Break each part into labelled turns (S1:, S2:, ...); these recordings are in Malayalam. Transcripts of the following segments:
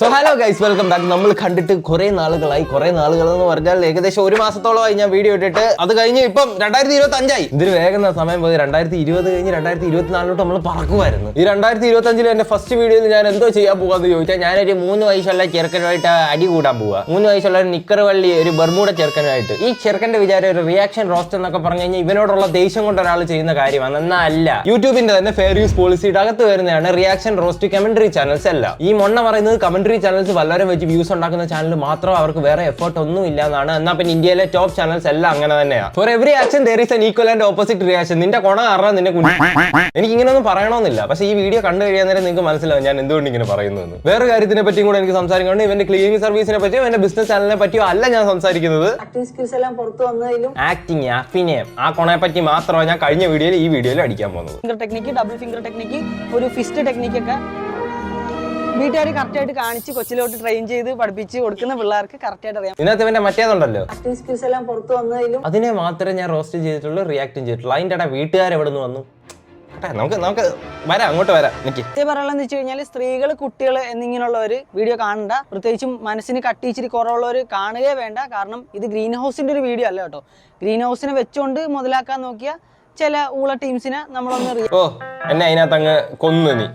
S1: So hello guys welcome back നമ്മൾ കണ്ടിട്ട് കുറെ നാളുകളായി കുറെ നാളുകൾ എന്ന് പറഞ്ഞാൽ ഏകദേശം ഒരു മാസത്തോളമായി ഞാൻ വീഡിയോ ഇട്ടിട്ട്. അത് കഴിഞ്ഞ് ഇപ്പം രണ്ടായിരത്തി ഇരുപത്തി അഞ്ചായി ഇതിന് വേഗം സമയം പോയി. രണ്ടായിരത്തി ഇരുപത് കഴിഞ്ഞ് രണ്ടായിരത്തി ഇരുപത്തിനാലിലോട്ട് നമ്മൾ പറക്കുമായിരുന്നു ഈ രണ്ടായിരത്തി ഇരുപത്തി അഞ്ചിൽ എന്റെ ഫസ്റ്റ് വീഡിയോയിൽ ഞാൻ എന്തോ ചെയ്യാൻ പോകാന്ന് ചോദിച്ചാൽ ഞാനൊരു മൂന്ന് വയസ്സുള്ള ചെറുക്കനുമായിട്ട് അടി കൂടാൻ പോവാ. മൂന്ന് വയസ്സുള്ള ഒരു നിക്കർ വള്ളി ഒരു ബർമൂട ചെറുക്കനുമായിട്ട്. ഈ ചെറുക്കന്റെ വിചാരം ഒരു റിയാക്ഷൻ റോസ്റ്റ് എന്നൊക്കെ പറഞ്ഞു കഴിഞ്ഞാൽ ഇവനോടുള്ള ദേഷ്യം കൊണ്ട് ഒരാൾ ചെയ്യുന്ന കാര്യമാണ്. എന്നാൽ അല്ല യൂട്യൂബിന്റെ തന്നെ ഫെയർ യൂസ് പോളിസിയുടെ അകത്ത് വരുന്നതാണ് റിയാക്ഷൻ റോസ്റ്റ് കമന്ററി ചാനൽസ് അല്ല ഈ മൊണ്ണ പറയുന്നത് കമന്ററി ചാനൽസ് വല്ലവരും വെച്ച് വ്യൂസ് ഉണ്ടാക്കുന്ന ചാനൽ മാത്രം അവർക്ക് വേറെ എഫേർട്ട് ഒന്നും ഇല്ല എന്നാണ് എന്നാൽ പിന്നെ ഇന്ത്യയിലെ ടോപ്പ് ചാനൽസ് എല്ലാം അങ്ങനെ തന്നെയാണ് for every action there is an equal and opposite reaction നിന്റെ കൊണ അറിയാൻ നിന്റെ കുഞ്ഞു. എനിക്ക് ഇങ്ങനെയൊന്നും പറയണമെന്നില്ല പക്ഷെ ഈ വീഡിയോ കണ്ടു കഴിയാൻ നേരം നിങ്ങൾക്ക് മനസ്സിലാവും ഞാൻ എന്തുകൊണ്ട് ഇങ്ങനെ പറയുന്നു എന്ന് വേറെ കാര്യത്തിനെ പറ്റിയും കൂടെ എനിക്ക് സംസാരിക്കുന്നുണ്ട് ഇവന്റെ ക്ലീനിങ് സർവീസിനെ പറ്റിയോ എന്റെ ബിസിനസ് ചാനലിനെ പറ്റിയോ അല്ല ഞാൻ സംസാരിക്കുന്നത്.
S2: ആക്ടിംഗ് സ്കിൽസ് എല്ലാം പുറത്തു വന്നതിലും
S1: ആക്ടിങ് അഭിനയം ആ കൊണയെ പറ്റി മാത്രമാണ് ഞാൻ കഴിഞ്ഞ വീഡിയോയിൽ ഈ വീഡിയോയിൽ അടിക്കാൻ പോകുന്നത്.
S2: Finger technique double finger technique ഒരു ഫിസ്റ്റ് ടെക്നിക്കൊക്കെ വീട്ടുകാർ കറക്റ്റായിട്ട് കാണിച്ച് കൊച്ചിലോട്ട് ട്രെയിൻ ചെയ്ത് പഠിപ്പിച്ച് കൊടുക്കുന്ന പിള്ളേർക്ക് കറക്റ്റായിട്ട് അറിയാം.
S1: ഇതിനകത്ത് ഇവന്റെ മറ്റേതുണ്ടല്ലോ.
S2: സ്കിൽസ് എല്ലാം പുറത്തു വന്നതിലും
S1: അതിനെ മാത്രമേ ഞാൻ റോസ്റ്റ് ചെയ്തിട്ടുള്ളൂ റിയാക്റ്റും ചെയ്തിട്ടുള്ളൂ. അതിന്റെ ഇടയിൽ വീട്ടുകാർ എവിടെ നിന്ന് വന്നു? കേട്ടെ നമുക്ക് നമുക്ക് വരാം അങ്ങോട്ട് വരാം. എനിക്ക്
S2: ഇതേ പറയാനുള്ളത് വെച്ച് കഴിഞ്ഞാൽ സ്ത്രീകൾ കുട്ടികൾ എന്നിങ്ങനെയുള്ളവർ വീഡിയോ കാണണ്ട. പ്രത്യേകിച്ചും മനസ്സിന് കട്ടിച്ചിരി കുറവുള്ളവർ കാണുകയേ വേണ്ട. കാരണം ഇത് ഗ്രീൻ ഹൗസിന്റെ ഒരു വീഡിയോ അല്ല കേട്ടോ. ഗ്രീൻ ഹൗസിനെ വെച്ചുകൊണ്ട് മുതലാക്കാൻ നോക്കിയ ചില ഊള ടീംസിനെ നമ്മളൊന്ന് re-
S1: ഓ എന്നെ അതിനകത്ത് അങ്ങ് കൊന്നു നീ.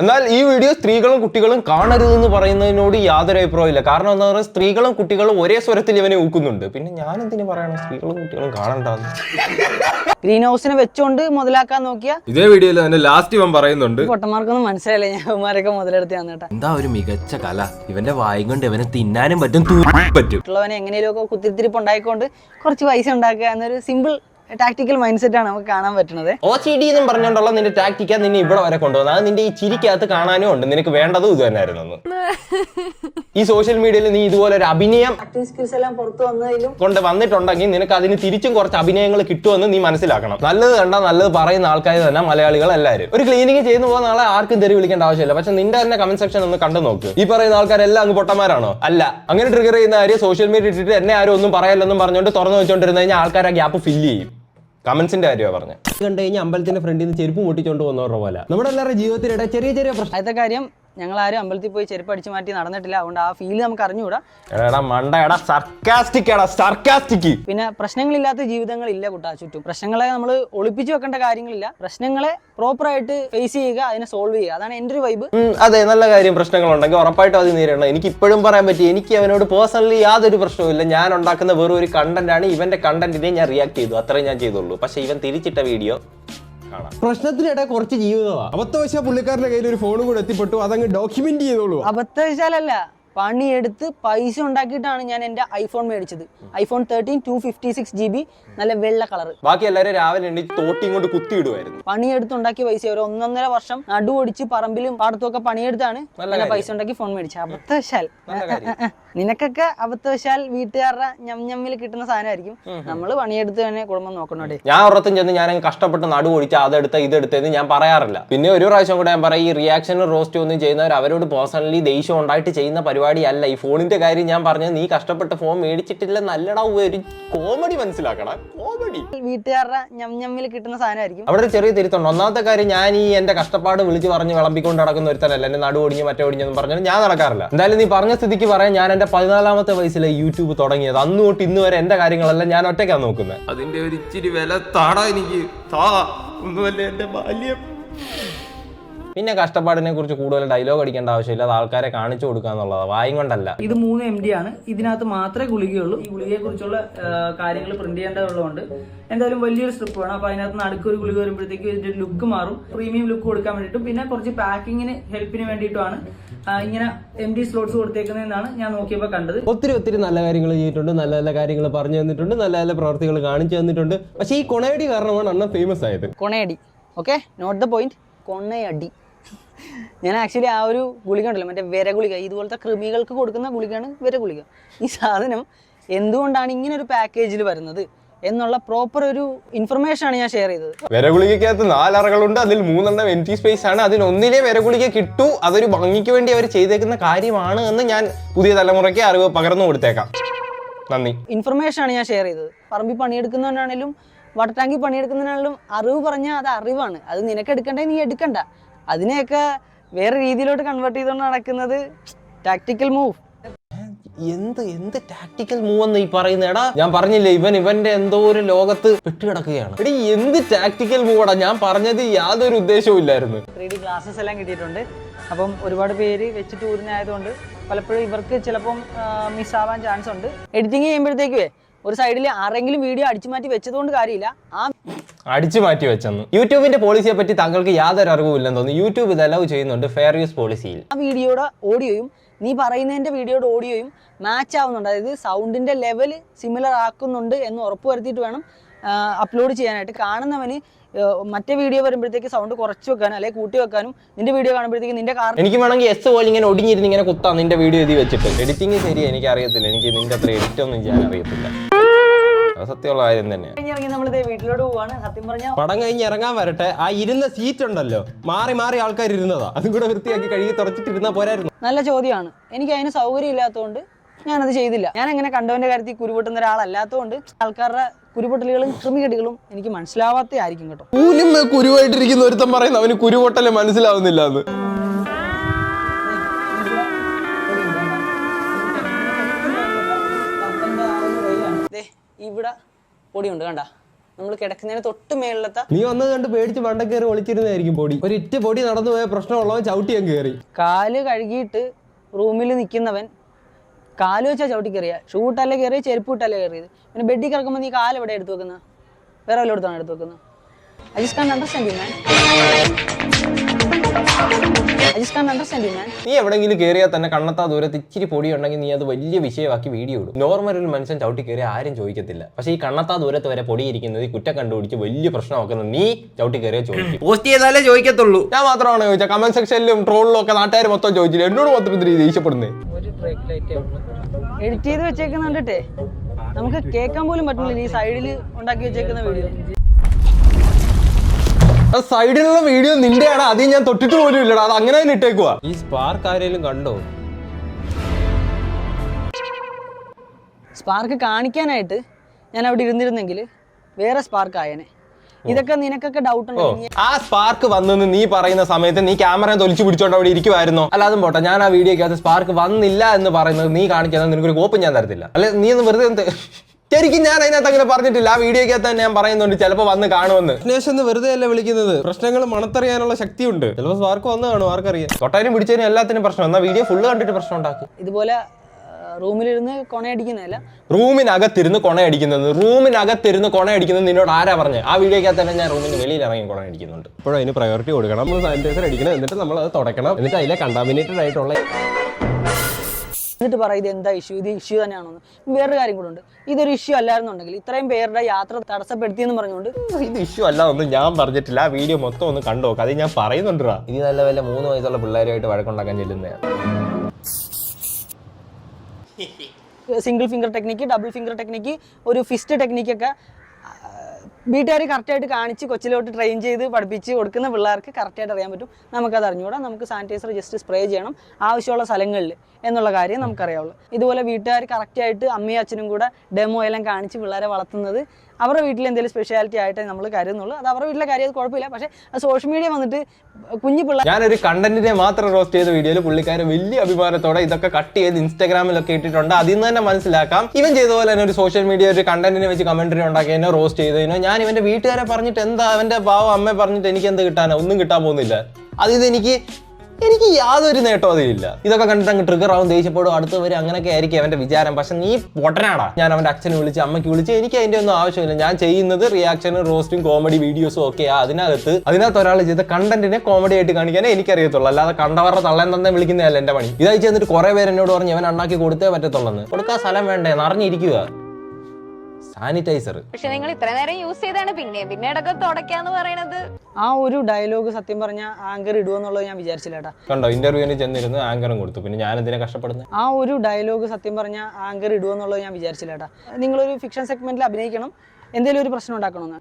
S1: എന്നാൽ ഈ വീഡിയോ സ്ത്രീകളും കുട്ടികളും കാണരുതെന്ന് പറയുന്നതിനോട് യാതൊരു അഭിപ്രായമില്ല കാരണം എന്താ പറയുക സ്ത്രീകളും കുട്ടികളും ഒരേ സ്വരത്തിൽ ഇവനെ ഊക്കുന്നുണ്ട്. പിന്നെ ഞാൻ എന്തിനു പറയണം? സ്ത്രീകളും കുട്ടികളും കാണണ്ടെന്ന്.
S2: ഗ്രീൻ ഹൗസിനെ വെച്ചുകൊണ്ട് മുതലാക്കാൻ നോക്കിയ?
S1: ഇതേ വീഡിയോയിൽ തന്നെ ലാസ്റ്റ് ഇവൻ പറയുന്നുണ്ട്.
S2: പൊട്ടന്മാർക്കൊന്നും മനസ്സിലായില്ല. ഞാൻ അവന്മാരൊക്കെ മുതലെടുത്ത് തന്നിട്ടാ.
S1: എന്താ ഒരു മികച്ച കല? ഇവന്റെ വായും കൊണ്ട് ഇവനെ തിന്നാനും പറ്റും പറ്റും.
S2: മറ്റുള്ളവനെ എങ്ങനെയൊക്കെ കുത്തിരിത്തിരിപ്പ് ഉണ്ടായിക്കൊണ്ട് കുറച്ച് പൈസ ഉണ്ടാക്കുക എന്നൊരു സിമ്പിൾ ടാക്ടിക്കൽ മൈൻഡ് സെറ്റ് ആണ് നമുക്ക് കാണാൻ പറ്റുന്നത്.
S1: ഒ സി ഡി എന്നും പറഞ്ഞുകൊണ്ടുള്ള നിന്റെ ടാക്ടിക്ക നിന്നെ ഇവിടെ വരെ കൊണ്ടുവന്നത്. അത് നിന്റെ ഈ ചിരിക്കകത്ത് കാണാനും ഉണ്ട്. നിനക്ക് വേണ്ടതും ഇത് തന്നെയായിരുന്നു ഈ സോഷ്യൽ മീഡിയയിൽ നീ ഇതുപോലെ ഒരു അഭിനയം
S2: സ്കിൽസ് എല്ലാം പുറത്തു വന്നതിലും
S1: കൊണ്ട് വന്നിട്ടുണ്ടെങ്കിൽ നിനക്ക് അതിന് തിരിച്ചും കുറച്ച് അഭിനയങ്ങൾ കിട്ടുമെന്ന് നീ മനസ്സിലാക്കണം. നല്ലത് കണ്ട നല്ലത് പറയുന്ന ആൾക്കാർ തന്നെ മലയാളികൾ എല്ലാവരും. ഒരു ക്ലീനിങ് ചെയ്യുന്ന പോകുന്ന ആളെ ആർക്കും തെറി വിളിക്കേണ്ട ആവശ്യമില്ല. പക്ഷെ നിന്റെ തന്നെ കമന്റ് സെക്ഷൻ ഒന്ന് കണ്ടു നോക്ക്. ഈ പറയുന്ന ആൾക്കാരെല്ലാം അങ്ങ് പൊട്ടന്മാരാണോ? അല്ല. അങ്ങനെ ട്രിഗർ ചെയ്യുന്ന കാര്യം സോഷ്യൽ മീഡിയ ഇട്ടിട്ട് എന്നെ ആരും ഒന്നും പറയല്ലെന്നും പറഞ്ഞുകൊണ്ട് തുറന്നു വെച്ചോണ്ടിരുന്ന കഴിഞ്ഞാൽ ആൾക്കാർ ആ ഗ്യാപ്പ് ഫില്ല് ചെയ്യും. കമന്റ്സിന്റെ കാര്യമാണ് പറഞ്ഞത് കണ്ടു കഴിഞ്ഞാൽ അമ്പലത്തിന്റെ ഫ്രണ്ടിൽ നിന്ന് ചെരുപ്പ് പൊട്ടിച്ചോണ്ട് പോകുന്നവരുടെ പോലെ. നമ്മുടെ എല്ലാവരുടെ ജീവിതത്തിലിടെ ചെറിയ ചെറിയ പ്രശ്നം.
S2: ആദ്യത്തെ കാര്യം ഞങ്ങൾ ആരും അമ്പലത്തിൽ പോയി ചെരുപ്പ് അടിച്ചു മാറ്റി നടന്നിട്ടില്ല. അതുകൊണ്ട് ആ ഫീൽ നമുക്ക് അറിഞ്ഞുകൂടാ.
S1: എടാ മണ്ട എടാ സർക്കാസ്റ്റിക് എടാ സർക്കാസ്റ്റിക്
S2: പിന്നെ പ്രശ്നങ്ങളില്ലാത്ത ജീവിതങ്ങളില്ല കുട്ടാ ചുറ്റും. പ്രശ്നങ്ങളെ നമ്മൾ ഒളിപ്പിച്ചു വെക്കേണ്ട കാര്യങ്ങളില്ല. പ്രശ്നങ്ങളെ പ്രോപ്പർ ആയിട്ട് ഫേസ് ചെയ്യുക അതിനെ സോൾവ് ചെയ്യുക. അതാണ് എന്റെ ഒരു വൈബ്
S1: അതെ നല്ല കാര്യം പ്രശ്നങ്ങളുണ്ടെങ്കിൽ ഉറപ്പായിട്ടും അത് നേരിടണം. എനിക്ക് ഇപ്പോഴും പറയാൻ പറ്റി എനിക്ക് അവനോട് പേഴ്സണലി യാതൊരു പ്രശ്നവുമില്ല ഞാൻ ഉണ്ടാക്കുന്ന വെറും ഒരു കണ്ടന്റ് ആണ് ഇവന്റെ കണ്ടന്റിനെ ഞാൻ റിയാക്ട് ചെയ്തു. അത്രേ ഞാൻ ചെയ്തുള്ളൂ. പക്ഷെ ഇവൻ തിരിച്ചിട്ട വീഡിയോ കാണാം പ്രശ്നത്തിനിടെ കുറച്ച് ജീവിതമാണ്
S3: അബദ്ധവശാ പുള്ളിക്കാരന്റെ കയ്യിൽ ഒരു ഫോണും കൂടെ എത്തിപ്പെട്ടു അതങ്ങ് ഡോക്യുമെന്റ് ചെയ്തോളൂ
S2: അബദ്ധവശാലല്ല. പണിയെടുത്ത് പൈസ ഉണ്ടാക്കിയിട്ടാണ് ഞാൻ എന്റെ ഐഫോൺ മേടിച്ചത്. IPhone thirteen two fifty six G B നല്ല വെള്ള കളർ.
S1: ബാക്കി എല്ലാവരും രാവിലെ എണീറ്റ് തോട്ടിയും കൊണ്ട് കുത്തിയിടുമായിരുന്നു
S2: പണിയെടുത്ത് ഉണ്ടാക്കിയ പൈസ ഒരു ഒന്നൊന്നര വർഷം നടു ഒടിച്ച് പറമ്പിലും പാടത്തും ഒക്കെ പണിയെടുത്താണ്
S1: നല്ല
S2: പൈസ ഉണ്ടാക്കി ഫോൺ മേടിച്ചത്. അബദ്ധവശാൽ. നിനക്കൊക്കെ അബദ്ധവശാൽ വീട്ടുകാരുടെ ഞം ഞമ്മിൽ കിട്ടുന്ന സാധനമായിരിക്കും. നമ്മൾ പണിയെടുത്ത് തന്നെ കുടുംബം നോക്കണോടെ
S1: ഞാൻ ഉറത്തും ചെന്ന് ഞാൻ കഷ്ടപ്പെട്ട് നടു ഒടിച്ച് അതെടുത്ത ഇതെടുത്തെന്ന് ഞാൻ പറയാറില്ല. പിന്നെ ഒരു പ്രാവശ്യം കൂടെ ഞാൻ പറയാം ഈ റിയാക്ഷനും റോസ്റ്റ് ഒന്നും ചെയ്യുന്നവർ അവരോട് പേഴ്സണലി ദേഷ്യം ഉണ്ടായിട്ട് ചെയ്യുന്ന പരിപാടിയല്ല. ഈ ഫോണിന്റെ കാര്യം ഞാൻ പറഞ്ഞത് നീ കഷ്ടപ്പെട്ട് ഫോൺ മേടിച്ചിട്ടില്ല നല്ലടാ ഒരു കോമഡി മനസ്സിലാക്കണം കോമഡി
S2: വീട്ടുകാരുടെ ഞമ്മിൽ കിട്ടുന്ന സാധനമായിരിക്കും.
S1: അവിടെ ഒരു ചെറിയ തിരുത്തുണ്ട് ഒന്നാമത്തെ കാര്യം ഞാൻ ഈ എന്റെ കഷ്ടപ്പാട് വിളിച്ച് പറഞ്ഞ് വിളമ്പിക്കൊണ്ട് നടക്കുന്ന ഒരുത്തനല്ല. എന്റെ നടു ഒടിഞ്ഞ് മറ്റേ ഒടിഞ്ഞെന്ന് പറഞ്ഞാൽ ഞാൻ നടക്കാറില്ല. എന്തായാലും നീ പറഞ്ഞ സ്ഥിതിക്ക് പറയാൻ ഞാൻ എന്റെ പതിനാലാമത്തെ വയസ്സിലെ യൂട്യൂബ് തുടങ്ങിയത്. അന്ന് തൊട്ട് ഇന്ന് വരെ എന്റെ കാര്യങ്ങളെല്ലാം ഞാൻ ഒറ്റയ്ക്കാണ് നോക്കുന്നത്.
S3: അതിന്റെ ഒരു ഇച്ചിരി വില താടാ എനിക്ക്. താ ഒന്നുമല്ല എന്റെ ബാല്യം.
S1: പിന്നെ കഷ്ടപ്പാടിനെ കുറിച്ച് കൂടുതൽ ഡയലോഗ് അടിക്കേണ്ട ആവശ്യമില്ല അത് ആൾക്കാരെ കാണിച്ചു കൊടുക്കുക എന്നുള്ളത്. വായും കൊണ്ടല്ല.
S2: ഇത് മൂന്ന് എം ഡി ആണ്. ഇതിനകത്ത് മാത്രമേ ഗുളികയുള്ളൂ. ഈ ഗുളികയെ കുറിച്ചുള്ള കാര്യങ്ങൾ പ്രിന്റ് ചെയ്യേണ്ടതുള്ളതുകൊണ്ട്. എന്തായാലും വലിയൊരു സ്ട്രിപ്പ് വേണം അപ്പൊ അതിനകത്ത് നടുക്കൊരു ഗുളിക വരുമ്പോഴത്തേക്ക് ഇതിന്റെ ലുക്ക് മാറും. പ്രീമിയം ലുക്ക് കൊടുക്കാൻ വേണ്ടിയിട്ടും. പിന്നെ കുറച്ച് പാക്കിങ്ങിന് ഹെൽപ്പിന് വേണ്ടിയിട്ടുമാണ് ഇങ്ങനെ എം ഡി സ്ലോട്ട്സ് കൊടുത്തേക്കുന്നതെന്നാണ് ഞാൻ നോക്കിയപ്പോൾ കണ്ടത്.
S1: ഒത്തിരി ഒത്തിരി നല്ല കാര്യങ്ങൾ ചെയ്തിട്ടുണ്ട്. നല്ല നല്ല കാര്യങ്ങൾ പറഞ്ഞു തന്നിട്ടുണ്ട്. നല്ല നല്ല പ്രവർത്തികൾ കാണിച്ചു തന്നിട്ടുണ്ട്. പക്ഷേ ഈ കൊണയടി കാരണമാണ് അണ്ണൻ ഫേമസ് ആയത്.
S2: കൊണയടി. ഓക്കെ നോട്ട് ദ പോയിന്റ് കൊണയടി. ഞാൻ ആക്ച്വലി ആ ഒരു ഗുളിക ഉണ്ടല്ലോ മറ്റേ വിര ഗുളിക ഇതുപോലത്തെ കൃമികൾക്ക് കൊടുക്കുന്ന ഗുളികയാണ് വിര ഗുളിക ഈ സാധനം എന്തുകൊണ്ടാണ് ഇങ്ങനെ ഒരു പാക്കേജിൽ വരുന്നത് എന്നുള്ള പ്രോപ്പർ ഒരു ഇൻഫർമേഷൻ ആണ് ഞാൻ ഷെയർ ചെയ്തത്.
S1: വിരഗുളികക്കകത്ത് നാലറകളുണ്ട് അതിൽ മൂന്നെണ്ണം എം ടി സ്പേസ് ആണ്. അതിൽ ഒന്നിലെ വിരഗുളിക കിട്ടു അതൊരു ഭംഗിക്ക് വേണ്ടി അവർ ചെയ്തേക്കുന്ന കാര്യമാണ് എന്ന് ഞാൻ പുതിയ തലമുറയ്ക്ക് അറിവ് പകർന്നു കൊടുത്തേക്കാം. നന്ദി.
S2: ഇൻഫർമേഷൻ ആണ് ഞാൻ ഷെയർ ചെയ്തത്. പറമ്പിൽ പണിയെടുക്കുന്നതിനാണെങ്കിലും വാട്ടർ ടാങ്കിൽ പണിയെടുക്കുന്നതിനാണെങ്കിലും അറിവ് പറഞ്ഞാൽ അത് അറിവാണ്. അത് നിനക്ക് എടുക്കണ്ടേ നീ എടുക്കണ്ട. അതിനെയൊക്കെ വേറെ രീതിയിലോട്ട് കൺവേർട്ട് ചെയ്തുകൊണ്ട് നടക്കുന്നത് ടാക്ടിക്കൽ മൂവ്
S1: എന്ത് എന്ത് ടാക്ടിക്കൽ മൂവ് എന്ന് ഈ പറയുന്നേടാ എടാ ഞാൻ പറഞ്ഞില്ലേ ഇവൻ ഇവന്റെ എന്തോ ഒരു ലോകത്ത് പെട്ടുകിടക്കുകയാണ്. എടി എന്ത് ടാക്ടിക്കൽ മൂവടാ ഞാൻ പറഞ്ഞത് യാതൊരു ഉദ്ദേശവും ഇല്ലായിരുന്നു.
S2: ത്രീ ഡി ഗ്ലാസസ് എല്ലാം കിട്ടിയിട്ടുണ്ട്. അപ്പം ഒരുപാട് പേര് വെച്ചിട്ട് ടൂറിനായതുകൊണ്ട് പലപ്പോഴും ഇവർക്ക് ചിലപ്പം മിസ്സാവാൻ ചാൻസ് ഉണ്ട്. എഡിറ്റിംഗ് ചെയ്യുമ്പോഴത്തേക്കുവേ ഒരു സൈഡിൽ ആരെങ്കിലും വീഡിയോ അടിച്ചു മാറ്റി വെച്ചതുകൊണ്ട് കാര്യമില്ല. ആ
S1: അടിച്ചു മാറ്റി വെച്ചെന്ന്. യൂട്യൂബിന്റെ പോളിസിയെ പറ്റി താങ്കൾക്ക് യാതൊരു അറിവും ഇല്ലെന്ന് തോന്നുന്നു. യൂട്യൂബ് ഇത് അലവ് ചെയ്യുന്നുണ്ട് ഫെയർ യൂസ് പോളിസിയിൽ
S2: ആ വീഡിയോയുടെ ഓഡിയോയും നീ പറയുന്നതിന്റെ വീഡിയോയുടെ ഓഡിയോയും മാച്ച് ആവുന്നുണ്ട്. അതായത് സൗണ്ടിന്റെ ലെവൽ സിമിലർ ആക്കുന്നുണ്ട് എന്ന് ഉറപ്പുവരുത്തിയിട്ട് വേണം അപ്ലോഡ് ചെയ്യാനായിട്ട്. കാണുന്നവന് മറ്റേ വീഡിയോ വരുമ്പോഴത്തേക്ക് സൗണ്ട് കുറച്ച് വെക്കാനും അല്ലെങ്കിൽ കൂട്ടി വെക്കാനും നിന്റെ വീഡിയോ കാണുമ്പോഴത്തേക്ക് നിന്റെ കാർ
S1: എനിക്ക് വേണമെങ്കിൽ എസ് പോലെ ഇങ്ങനെ ഒടിഞ്ഞിരുന്ന് ഇങ്ങനെ കുത്താം നിന്റെ വീഡിയോ എഴുതി വെച്ചിട്ട്. എഡിറ്റിംഗ് ശരി എനിക്ക് അറിയത്തില്ല. എനിക്ക് നിന്റെ അത്ര എഡിറ്റ് ഒന്നും ചെയ്യാൻ അറിയത്തില്ല. സത്യമുള്ള കാര്യം
S2: തന്നെ വീട്ടിലോട്ട് പോവാണ്. സത്യം പറഞ്ഞാൽ
S1: പടം കഴിഞ്ഞ് ഇറങ്ങാൻ വരട്ടെ. ആ ഇരുന്ന സീറ്റ് ഉണ്ടല്ലോ. മാറി മാറി ആൾക്കാർ ഇരുന്നതാ. അതും കൂടെ വൃത്തിയാക്കി കഴുകി തുറച്ചിട്ട് ഇരുന്നാ പോരായിരുന്നു.
S2: നല്ല ചോദ്യമാണ് എനിക്ക് അതിന് സൗകര്യം ഇല്ലാത്തതുകൊണ്ട് ഞാനത് ചെയ്തില്ല. ഞാൻ അങ്ങനെ കണ്ടവന്റെ കാര്യത്തിൽ കുരുപൊട്ടുന്ന ഒരാളല്ലാത്തതുകൊണ്ട് ആൾക്കാരുടെ കുരുപൊട്ടലുകളും കൃമികടികളും എനിക്ക് മനസ്സിലാവാത്തേ ആയിരിക്കും കേട്ടോ.
S1: ഊലുമ്മ കുരുവായിട്ടിരിക്കുന്ന ഒരുത്തം പറയുന്ന അവന് കുരുപൊട്ടലെ മനസ്സിലാവുന്നില്ല
S2: അത് ഇവിടെ പൊടിയുണ്ട് കണ്ട? നമ്മൾ കിടക്കുന്നതിന് തൊട്ട് മേളിലത്തെ
S1: നീ വന്നത് കണ്ട് പേടിച്ച് മണ്ട കയറി ഒളിച്ചിരുന്നായിരിക്കും പൊടി. ഒരു ഇറ്റ് പൊടി നടന്നു പോയ പ്രശ്നമുള്ളവൻ ചവിട്ടി കയറി.
S2: കാൽ കഴുകിയിട്ട് റൂമിൽ നിൽക്കുന്നവൻ കാൽ വെച്ചാൽ ചവിട്ടി കയറിയ ഷൂട്ടല്ല കയറി ചെരുപ്പ് ഇട്ടല്ലേ കയറിയത് പിന്നെ ബെഡിൽ കിടക്കുമ്പോൾ നീ കാൽ എവിടെ എടുത്തു വെക്കുന്നത് വേറെ വല്ല എടുത്താണ് എടുത്ത് വെക്കുന്നത് I just can understand understand man
S1: നീ എവിടെങ്കിലും കയറിയാൽ തന്നെ കണ്ണത്താ ദൂരത്ത് ഇച്ചിരി പൊടി ഉണ്ടെങ്കിൽ നീ അത് വലിയ വിഷയമാക്കി വീഡിയോ ഇടും. നോർമൽ ഒരു മനുഷ്യൻ ചവിട്ടി കയറി ആരും ചോദിക്കത്തില്ല. പക്ഷേ ഈ കണ്ണത്താ ദൂരത്ത് വരെ പൊടി ഇരിക്കുന്നത് ഈ കുറ്റം കണ്ടുപിടിച്ച് വലിയ പ്രശ്നമാക്കുന്നത് നീ ചവിട്ടി കയറിയാൽ ചോദിക്കും.
S3: പോസ്റ്റ് ചെയ്താലേ ചോദിക്കത്തുള്ളൂ.
S1: ഞാൻ മാത്രമാണ് ചോദിച്ചത്. കമന്റ് സെക്ഷനിലും ട്രോളിലും ഒക്കെ നാട്ടുകാർ മൊത്തം ചോദിച്ചില്ല? എന്നോട് മൊത്തം ഇത്തിരി
S2: ദേഷ്യപ്പെടുന്നത് എഡിറ്റ് ചെയ്ത് വെച്ചേക്കുന്ന കണ്ടിട്ടേ നമുക്ക് കേൾക്കാൻ പോലും പറ്റുന്നില്ല. ഈ സൈഡിൽ ഉണ്ടാക്കി വെച്ചേക്കുന്ന വീഡിയോ
S1: സൈഡിലുള്ള വീഡിയോ നിന്റെയാണ്. ആദ്യം ഞാൻ തൊട്ടിട്ട് പോലും ഇല്ലടാ. അത് അങ്ങനെ തന്നെ ഇട്ടേക്കുവാ. ഈ സ്പാർക്ക് ആരെങ്കിലും കണ്ടോ?
S2: സ്പാർക്ക് കാണിക്കാനായിട്ട് ഞാൻ അവിടെ ഇരുന്നിരുന്നെങ്കിൽ വേറെ സ്പാർക്ക് ആയനെ. ഇതൊക്കെ നിനക്കൊക്കെ ഡൗട്ട്
S1: ഉണ്ടോ?
S2: ഉണ്ടെങ്കിൽ
S1: ആ സ്പാർക്ക് വന്നെന്ന് നീ പറയുന്ന സമയത്ത് നീ ക്യാമറ തൊലിച്ചു പിടിച്ചോണ്ട് അവിടെ ഇരിക്കുമായിരുന്നോ അല്ലാതും പോട്ടെ. ഞാൻ ആ വീഡിയോക്കകത്ത് സ്പാർക്ക് വന്നില്ല എന്ന് പറയുന്നത് നീ കാണിക്കാൻ നിനക്കൊരു കോപ്പ് ഞാൻ തരത്തില്ല. അല്ലെ നീ ഒന്ന് വെറുതെ ശരിക്കും ഞാൻ അതിനകത്ത് അങ്ങനെ പറഞ്ഞിട്ടില്ല. ആ വീഡിയോക്കകത്ത് തന്നെ ഞാൻ പറയുന്നുണ്ട് ചിലപ്പോൾ വന്ന് കാണുമെന്ന്. വിഘ്നേഷ് എന്ന് വെറുതെ അല്ല വിളിക്കുന്നത്? പ്രശ്നങ്ങൾ മണത്തറിയാനുള്ള ശക്തിയുണ്ട്. ചിലപ്പോൾ സ്വാർക്ക് വന്ന് കാണും ആർക്കറിയാം. തൊട്ടാനും പിടിച്ചതിനും എല്ലാത്തിനും പ്രശ്നം. എന്നാൽ വീഡിയോ ഫുള്ള് കണ്ടിട്ട് പ്രശ്നം ഉണ്ടാക്കി.
S2: ഇതുപോലെ റൂമിലിരുന്ന് കൊണയടിക്കുന്നതല്ല.
S1: റൂമിനകത്തിരുന്ന് കൊണയടിക്കുന്നത്. റൂമിനകത്തിരുന്ന് കൊണയടിക്കുന്നത് നിന്നോട് ആരാ പറഞ്ഞത് ആ വീഡിയോക്കകത്ത് തന്നെ ഞാൻ റൂമിന് വെളിയിൽ ഇറങ്ങി കൊണയടിക്കുന്നുണ്ട്. ഇപ്പോഴും അതിന് പ്രയോറിറ്റി കൊടുക്കണം. നമ്മൾ സാനിറ്റൈസർ അടിക്കണം. എന്നിട്ട് നമ്മൾ അത് തുടക്കണം എന്നിട്ട് അതിലെ കണ്ടാമിനേറ്റഡ് ആയിട്ടുള്ള
S2: എന്നിട്ട് പറയും ഇത് എന്താ ഇഷ്യൂ ഇത് ഇഷ്യൂ തന്നെയാണെന്ന് വേറൊരു കാര്യം കൂടെ ഉണ്ട്. ഇതൊരു ഇഷ്യൂ അല്ലായിരുന്നുണ്ടെങ്കിൽ ഇത്രയും പേരുടെ യാത്ര തടസ്സപ്പെടുത്തിയെന്ന് പറഞ്ഞുകൊണ്ട്
S1: ഇത് ഇഷ്യൂ അല്ല ഒന്നും ഞാൻ പറഞ്ഞിട്ടില്ല. ആ വീഡിയോ മൊത്തം ഒന്ന് കണ്ടോക്ക് നോക്കാം. അത് ഞാൻ പറയുന്നുണ്ടാ ഇത് നല്ല വല്ല മൂന്ന് വയസ്സുള്ള പിള്ളേരുമായിട്ട് വഴക്കുണ്ടാക്കാൻ ചെല്ലുന്നതാണ്
S2: single finger technique double finger technique ഒരു ഫിസ്റ്റ് ടെക്നിക്കൊക്കെ വീട്ടുകാർ കറക്റ്റായിട്ട് കാണിച്ച് കൊച്ചിലോട്ട് ട്രെയിൻ ചെയ്ത് പഠിപ്പിച്ച് കൊടുക്കുന്ന പിള്ളേർക്ക് കറക്റ്റായിട്ട് അറിയാൻ പറ്റും. നമുക്കത് അറിഞ്ഞുകൂടാ നമുക്ക് സാനിറ്റൈസർ ജസ്റ്റ് സ്പ്രേ ചെയ്യണം. ആവശ്യമുള്ള സ്ഥലങ്ങളിൽ എന്നുള്ള കാര്യം നമുക്കറിയാവുള്ളൂ. ഇതുപോലെ വീട്ടുകാർ കറക്റ്റായിട്ട് അമ്മയും അച്ഛനും കൂടെ ഡെമോ എല്ലാം കാണിച്ച് പിള്ളേരെ വളർത്തുന്നത് അവരുടെ വീട്ടിൽ എന്തെങ്കിലും സ്പെഷ്യാലിറ്റി ആയിട്ട് നമ്മൾ കരുതുന്നുള്ളൂ. അത് അവരുടെ വീട്ടിലെ കാര്യം അത് കുഴപ്പമില്ല. പക്ഷേ സോഷ്യൽ മീഡിയ വന്നിട്ട് കുഞ്ഞു പിള്ളേർ
S1: ഞാനൊരു കണ്ടന്റിനെ മാത്രം റോസ്റ്റ് ചെയ്ത വീഡിയോയിൽ പുള്ളിക്കാരൻ വലിയ അഭിമാനത്തോടെ ഇതൊക്കെ കട്ട് ചെയ്ത് ഇൻസ്റ്റാഗ്രാമിലൊക്കെ ഇട്ടിട്ടുണ്ട്. അതിൽ നിന്ന് തന്നെ മനസ്സിലാക്കാം. ഇവൻ ചെയ്ത പോലെ തന്നെ ഒരു സോഷ്യൽ മീഡിയ ഒരു കണ്ടന്റിനെ വെച്ച് കമന്ററി ഉണ്ടാക്കിയതിനോ റോസ്റ്റ് ചെയ്തതിനോ ഞാൻ ഇവന്റെ വീട്ടുകാരെ പറഞ്ഞിട്ട് എന്താ അവന്റെ പാവം അമ്മയെ പറഞ്ഞിട്ട് എനിക്ക് എന്ത് കിട്ടാനോ? ഒന്നും കിട്ടാൻ പോകുന്നില്ല. അതിൽ എനിക്ക് എനിക്ക് യാതൊരു നേട്ടവും അതിലില്ല. ഇതൊക്കെ കണ്ടിട്ട് അങ്ങ് ട്രിഗർ ആവും ദേഷ്യപ്പെടും അടുത്ത് വരെ അങ്ങനെയൊക്കെ ആയിരിക്കും അവന്റെ വിചാരം. പക്ഷെ നീ പൊട്ടനാടാ. ഞാൻ അവന്റെ അച്ഛനെ വിളിച്ച് അമ്മയ്ക്ക് വിളിച്ച് എനിക്ക് അതിന്റെ ഒന്നും ആവശ്യമില്ല. ഞാൻ ചെയ്യുന്നത് റിയാക്ഷനും റോസ്റ്റും കോമഡി വീഡിയോസും ഒക്കെയാ. അതിനകത്ത് അതിനകത്ത് ഒരാൾ ചെയ്ത കണ്ടന്റിനെ കോമഡി ആയിട്ട് കാണിക്കാനേ എനിക്കറിയത്തുള്ളൂ. അല്ലാതെ കണ്ടവരുടെ തള്ളൻ തന്നെ വിളിക്കുന്നതല്ല എന്റെ പണി. ഇതായി ചെന്നിട്ട് കുറെ പേര് എന്നോട് പറഞ്ഞ് അവൻ ഉണ്ടാക്കി കൊടുത്തേ പറ്റത്തുള്ളൂ കൊടുക്കാൻ സ്ഥലം വേണ്ടേ? നിറഞ്ഞിരിക്കുക സാനിറ്റൈസർ
S4: പക്ഷെ നിങ്ങൾ ഇത്ര നേരം യൂസ് ചെയ്താണ് പിന്നെ പിന്നെ ഇടയ്ക്ക് തുടക്കാന്ന് പറയണത്.
S2: ആ ഒരു ഡയലോഗ് സത്യം പറഞ്ഞ ആങ്കർ ഇടുവെന്നുള്ളത് ഞാൻ വിചാരിച്ചില്ല കേട്ടാ.
S1: കണ്ടോ ഇന്റർവ്യൂവിന് ചെന്നിരുന്ന് ആങ്കറും കൊടുത്തു. പിന്നെ ഞാൻ എന്തിനാ കഷ്ടപ്പെടുന്നത്
S2: ആ ഒരു ഡയലോഗ് സത്യം പറഞ്ഞ ആങ്കർ ഇടുവെന്നുള്ളത് ഞാൻ വിചാരിച്ചില്ല കേട്ടാ. നിങ്ങളൊരു ഫിക്ഷൻ സെഗ്മെന്റിൽ അഭിനയിക്കണം. എന്തെങ്കിലും ഒരു പ്രശ്നം ഉണ്ടാക്കണമെന്ന്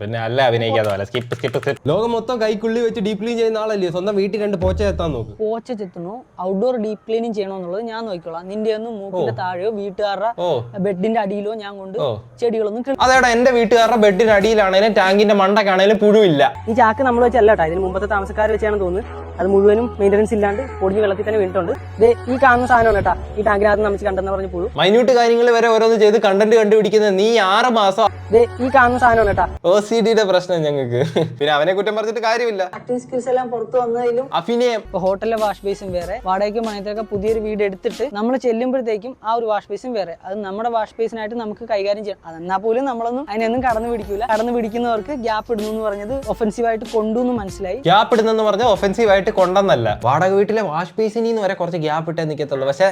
S1: പിന്നെ അല്ല അഭിനയിക്കാതെ പോലെ സ്കിപ്പ് സ്കിപ്പ് സ്കിപ്പ് ലോകം മൊത്തം കൈക്കുള്ളി വെച്ച് ഡീപ് ക്ലീൻ ചെയ്യുന്ന ആളല്ലേ? സ്വന്തം വീട്ടിൽ രണ്ട് പോച്ച എത്താൻ നോക്ക്.
S2: പോച്ച ചെത്തുന്നു. ഔട്ട്ഡോർ ഡീപ് ക്ലീനിങ് ചെയ്യണമെന്നുള്ളത് ഞാൻ നോക്കിക്കോളാം. നിന്റെ ഒന്നും മൂക്കിന്റെ താഴെയോ വീട്ടുകാരുടെ ബെഡിന്റെ അടിയിലോ ഞാൻ കൊണ്ട് ചെടികളൊന്നും കിള-
S1: അതേടാ എന്റെ വീട്ടുകാരുടെ ബെഡിന്റെ അടിയിലാണേലും ടാങ്കിന്റെ മണ്ടക്കാണേലും പുഴുവില്ല.
S2: ഈ ചാക്ക് നമ്മൾ വെച്ചല്ല കേട്ടോ. ഇതിന് മുമ്പത്തെ താമസക്കാർ വെച്ചാണെന്ന് തോന്നുന്നു. അത് മുഴുവനും മെയിന്റനൻസ് ഇല്ലാണ്ട് പൊടിഞ്ഞ് വെള്ളത്തിൽ തന്നെ വീണിട്ടുണ്ട്. ദേ ഈ കാണുന്ന സാധനമാണ് കേട്ടാ. ഈ ടാങ്കിനകത്ത് നമുക്ക് കണ്ടെന്ന് പറഞ്ഞു പുഴു
S1: മൈന്യൂട്ട് കാര്യങ്ങൾ വരെ ഓരോന്ന് ചെയ്ത് കണ്ടന്റ് കണ്ടുപിടിക്കുന്നത് നീ ആറ് മാസം
S2: ദേ ഈ കാണുന്ന സാധനമാണ് കേട്ടാ.
S1: ഒ സി ഡിയുടെ പ്രശ്നം ഞങ്ങൾക്ക് പിന്നെ അവനെ കുറ്റം പറഞ്ഞിട്ട് കാര്യമില്ല.
S2: ആക്ടിങ് സ്കിൽസ് എല്ലാം പുറത്തു വന്നതിലും
S1: അഭിനയം.
S2: ഇപ്പോൾ ഹോട്ടലിലെ വാഷ് ബേസും വേറെ വാടകയ്ക്ക് പണിയത്തൊക്കെ പുതിയൊരു വീട് എടുത്തിട്ട് നമ്മൾ ചെല്ലുമ്പോഴത്തേക്കും ആ ഒരു വാഷ് ബേസും വേറെ. അത് നമ്മുടെ വാഷ് ബേസിനായിട്ട് നമുക്ക് കൈകാര്യം ചെയ്യണം അതെന്നാ പോലും നമ്മളൊന്നും അതിനൊന്നും കടന്നു പിടിക്കൂല. കടന്നു പിടിക്കുന്നവർക്ക് ഗ്യാപ്പ് ഇടുന്നു എന്ന് പറഞ്ഞത് ഒഫൻസീവായിട്ട് കൊണ്ടു എന്ന് മനസ്സിലായി.
S1: ഗ്യാപ്പ് ഇടുന്നെന്ന് പറഞ്ഞാൽ ഒഫൻസീവ് ആയിട്ട് കൊണ്ടെന്നല്ല. വാടക വീട്ടിലെ വാഷ് ബേസിനിന്ന് വരെ കുറച്ച് ഗ്യാപ്പ് ഇട്ടേ നിൽക്കത്തുള്ളൂ പക്ഷെ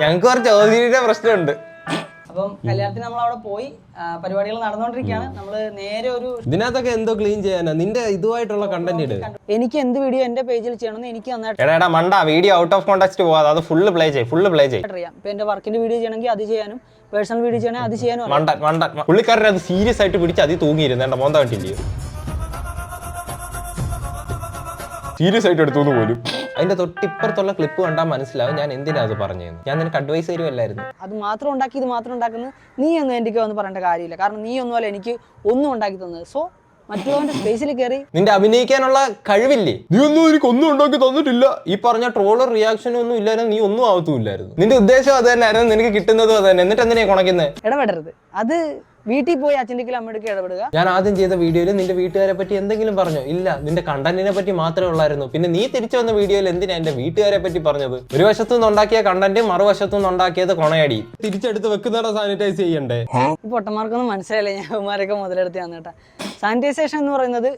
S1: ഞങ്ങൾക്ക് കുറച്ച് ഒ പ്രശ്നമുണ്ട്.
S2: അപ്പം കല്യാണത്തിന് നമ്മൾ അവിടെ പോയി പരിപാടികൾ നടന്നുകൊണ്ടിരിക്കുകയാണ് നമ്മൾ നേരെ ഒരു
S1: ഇതിനകത്തൊക്കെ എന്തോ ക്ലീൻ ചെയ്യാനാ? നിന്റെ ഇതുമായിട്ടുള്ള കണ്ടന്റ് ഇട്.
S2: എനിക്ക് എന്ത് വീഡിയോ എന്റെ പേജിൽ ചെയ്യണമെന്ന് എനിക്ക് നന്നായിട്ട്
S1: മണ്ട വീഡിയോ ഔട്ട് ഓഫ് കോണ്ടാക്ട് പോവാതെ. അത് ഫുള്ള് പ്ലേ ചെയ്യും ഫുള്ള് പ്ലേ ചെയ്യും.
S2: അറിയാം. ഇപ്പൊ എന്റെ വർക്കിന്റെ വീഡിയോ ചെയ്യണമെങ്കിൽ അത് ചെയ്യാനും പേഴ്സണൽ വീഡിയോ ചെയ്യണമെങ്കിൽ അത് ചെയ്യാനും മണ്ട
S1: മണ്ടൻ മണ്ടൻ പുള്ളിക്കാരൻ അത് സീരിയസ് ആയിട്ട് പിടിച്ച് അതി തൂങ്ങിയിരുന്നു. എന്റെ മോന്ത കണ്ടില്ലയോ സീരിയസ് ആയിട്ട് എടുത്തു പോലും. അതിന്റെ തൊട്ടിപ്പുറത്തുള്ള ക്ലിപ്പ് കണ്ടാൽ മനസ്സിലാവും ഞാൻ എന്തിനാ അത് പറഞ്ഞതെന്ന് ഞാൻ നിനക്ക് അഡ്വൈസ് തരുമല്ലായിരുന്നു
S2: അത് മാത്രം ഉണ്ടാക്കി ഇത് മാത്രം ഉണ്ടാക്കുന്നത് നീ ഒന്നും എനിക്ക് വന്ന് പറയേണ്ട കാര്യമില്ല. കാരണം നീ ഒന്നുമല്ല എനിക്ക് ഒന്നും ഉണ്ടാക്കി തന്നത്. സോ മറ്റുള്ളവന്റെ സ്പേസിൽ കയറി
S1: നിന്റെ അഭിനയിക്കാനുള്ള കഴിവില്ലേ? നീ ഒന്നും എനിക്ക് ഒന്നും ഉണ്ടാക്കി തന്നിട്ടില്ല. ഈ പറഞ്ഞ ട്രോളർ റിയാക്ഷനും ഒന്നും ഇല്ലായിരുന്നു നീ ഒന്നും ആവത്തുമില്ലായിരുന്നു. നിന്റെ ഉദ്ദേശം അത് തന്നെയായിരുന്നു നിനക്ക് കിട്ടുന്നതും അത് തന്നെ. എന്നിട്ട് എന്തിനാ കുണക്കുന്നത്
S2: ഇടപെടരുത്. അത് വീട്ടിൽ പോയി അച്ഛന്റെ അമ്മയുടെ ഇടപെടുക?
S1: ഞാൻ ആദ്യം ചെയ്ത വീഡിയോയിൽ നിന്റെ വീട്ടുകാരെ പറ്റി എന്തെങ്കിലും പറഞ്ഞു? ഇല്ല നിന്റെ കണ്ടന്റിനെ പറ്റി മാത്രമേ ഉള്ളായിരുന്നു. പിന്നെ നീ തിരിച്ചു വന്ന വീഡിയോയിൽ എന്തിനാ എന്റെ വീട്ടുകാരെ പറ്റി പറഞ്ഞത്? ഒരു വശത്തു നിന്ന് ഉണ്ടാക്കിയ കണ്ടന്റ് മറുവശത്തു നിന്ന് ഉണ്ടാക്കിയത് കൊണയടി. തിരിച്ചെടുത്ത് വെക്കുന്നതാ സാനിറ്റൈസ് ചെയ്യണ്ടേ?
S2: ഈ പൊട്ടന്മാർക്കൊന്നും മനസ്സിലായില്ല? ഞാൻ അവന്മാരൊക്കെ മുതലെടുത്ത് തന്നിട്ടാ. സാനിറ്റൈസേഷൻ എന്ന് പറയുന്നത്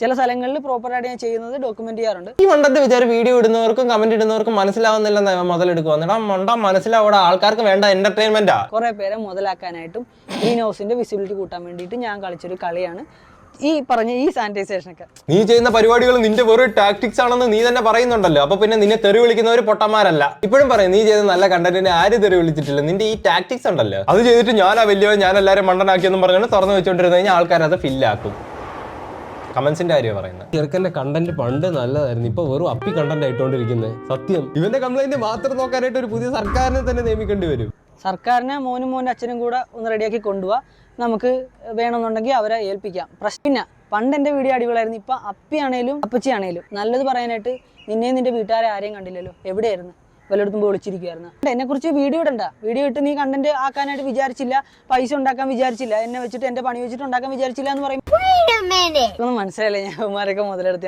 S2: ചില സ്ഥലങ്ങളിൽ പ്രോപ്പറായിട്ട് ഞാൻ ചെയ്യുന്നത് ഡോക്യുമെന്റ് ചെയ്യാറുണ്ട്.
S1: ഈ മണ്ടത്തെ വിചാരം വീഡിയോ ഇടുന്നവർക്കും കമന്റ് ഇടുന്നവർക്കും മനസ്സിലാവുന്നില്ലെന്ന് മുതലെടുക്കുക എന്നിട്ട് മണ്ട മനസ്സിലാവൂടാ ആൾക്കാർക്ക് വേണ്ട എന്റർടൈൻമെന്റാ
S2: കുറെ പേരെ മുതലാക്കാനായിട്ടും ഗ്രീൻ ഹൗസിന്റെ വിസിബിലിറ്റി കൂട്ടാൻ വേണ്ടിയിട്ട് ഞാൻ കളിച്ചൊരു കളിയാണ്. ഈ പറഞ്ഞ ഈ സാനിറ്റൈസേഷൻ ഒക്കെ.
S1: നീ ചെയ്യുന്ന പരിപാടികൾ നിന്റെ വെറും ടാക്ടിക്സ് ആണെന്ന് നീ തന്നെ പറയുന്നുണ്ടല്ലോ. അപ്പൊ പിന്നെ നിന്നെ തെറി വിളിക്കുന്നവർ പൊട്ടന്മാരല്ല. ഇപ്പോഴും പറയും നീ ചെയ്ത നല്ല കണ്ടന്റിനെ ആര് തെറി വിളിച്ചിട്ടില്ല. നിന്റെ ഈ ടാക്ടിക്സ് ഉണ്ടല്ലോ. അത് ചെയ്തിട്ട് ഞാൻ ആ വലിയ ഞാൻ എല്ലാവരും മണ്ടനാക്കിയെന്നും പറഞ്ഞാൽ തുറന്നു വെച്ചോണ്ടിരുന്ന കഴിഞ്ഞാൽ ആൾക്കാർ അത് ഫില്ലാക്കും കമന്റ്സിന്റെ കാര്യം പറയുന്നത്. ചെറുക്കന്റെ കണ്ടന്റ് പണ്ട് നല്ലതായിരുന്നു. ഇപ്പൊ വെറും അപ്പി കണ്ടന്റ് ആയിട്ടോണ്ടിരിക്കുന്നത് സത്യം. ഇവന്റെ കംപ്ലൈന്റ് മാത്രം നോക്കാനായിട്ട് ഒരു പുതിയ സർക്കാരിനെ തന്നെ നിയമിക്കേണ്ടി വരും.
S2: സർക്കാരിനെ മോനും മോന്റെ അച്ഛനും കൂടെ ഒന്ന് റെഡിയാക്കി കൊണ്ടുപോവാ നമുക്ക് വേണമെന്നുണ്ടെങ്കിൽ അവരെ ഏൽപ്പിക്കാം. പ്രശ്ന പിന്നെ പണ്ട് എന്റെ വീഡിയോ അടിപൊളിയായിരുന്നു. ഇപ്പം അപ്പിയാണേലും അപ്പച്ചിയാണേലും നല്ലത് പറയാനായിട്ട് നിന്നെയും നിന്റെ വീട്ടുകാരെ ആരെയും കണ്ടില്ലല്ലോ. എവിടെയായിരുന്നു? വല്ലയിടത്തും പോയി എന്നെ കുറിച്ച് വീഡിയോ ഇടണ്ട. വീഡിയോ ഇട്ട് നീ കണ്ടന്റ് ആക്കാനായിട്ട് വിചാരിച്ചില്ല പൈസ ഉണ്ടാക്കാൻ വിചാരിച്ചില്ല എന്നെ വെച്ചിട്ട് എന്റെ പണി വെച്ചിട്ട് ഉണ്ടാക്കാൻ വിചാരിച്ചില്ല എന്ന് പറയും ഒന്നും മനസ്സിലായില്ലേ ഞാൻ അവന്മാരൊക്കെ മുതലെടുത്ത്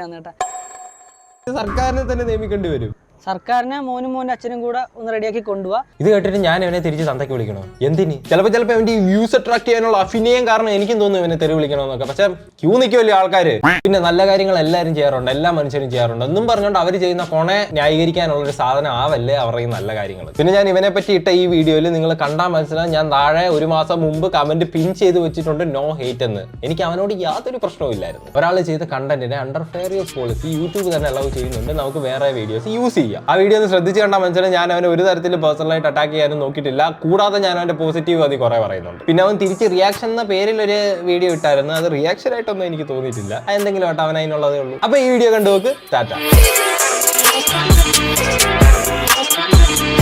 S1: സർക്കാരിനെ തന്നെ നിയമിക്കേണ്ടി വരും.
S2: സർക്കാരിനെ മോനും മോന്റെ അച്ഛനും കൂടെ ഒന്ന് റെഡിയാക്കി കൊണ്ടുപോവാ
S1: ഇത് കേട്ടിട്ട് ഞാൻ ഇവനെ തിരിച്ച് തന്തയ്ക്ക് വിളിക്കണോ? എന്തിന്? ചിലപ്പോൾ ചിലപ്പോൾ ഇവന്റെ വ്യൂസ് അട്രാക്ട് ചെയ്യാനുള്ള അഭിനയം കാരണം എനിക്കും തോന്നുന്നു ഇവനെ തെറി വിളിക്കണമെന്നൊക്കെ പക്ഷെ ക്യൂ നിൽക്കുമല്ലോ ആൾക്കാര്. പിന്നെ നല്ല കാര്യങ്ങൾ എല്ലാവരും ചെയ്യാറുണ്ട്. എല്ലാ മനുഷ്യരും ചെയ്യാറുണ്ട്. എന്നും പറഞ്ഞുകൊണ്ട് അവർ ചെയ്യുന്ന കൊണെ ന്യായീകരിക്കാനുള്ള ഒരു സാധനം ആവല്ലേ അവരുടെ നല്ല കാര്യങ്ങൾ. പിന്നെ ഞാൻ ഇവനെ പറ്റി ഇട്ട ഈ വീഡിയോയിൽ നിങ്ങൾ കണ്ടാൽ മനസ്സിലാവും. ഞാൻ താഴെ ഒരു മാസം മുമ്പ് കമന്റ് പിൻ ചെയ്ത് വെച്ചിട്ടുണ്ട് നോ ഹേറ്റ് എന്ന്. എനിക്ക് അവനോട് യാതൊരു പ്രശ്നവും ഇല്ലായിരുന്നു. ഒരാൾ ചെയ്ത കണ്ടന്റിനെ under fair use policy YouTube തന്നെ അലൗ ചെയ്യുന്നുണ്ട്. നമുക്ക് വേറെ വീഡിയോസ് യൂസ് ചെയ്യാം. ആ വീഡിയോ ഒന്ന് ശ്രദ്ധിച്ച് കണ്ടാൽ മനസ്സിലായി ഞാൻ അവനെ ഒരു തരത്തിൽ പേഴ്സണലായിട്ട് അറ്റാക്ക് ചെയ്യാനും നോക്കിയിട്ടില്ല. കൂടാതെ ഞാൻ അവന്റെ പോസിറ്റീവ് അതി കുറെ പറയുന്നുണ്ട്. പിന്നെ അവൻ തിരിച്ച് റിയാക്ഷൻ എന്ന പേരിൽ ഒരു വീഡിയോ ഇട്ടായിരുന്നു. അത് റിയാക്ഷൻ ആയിട്ടൊന്നും എനിക്ക് തോന്നിയിട്ടില്ല. എന്തെങ്കിലും ആട്ടെ അവൻ അതിനുള്ളതേ ഉള്ളൂ. അപ്പൊ ഈ വീഡിയോ കണ്ടു നോക്ക്. ടാറ്റ.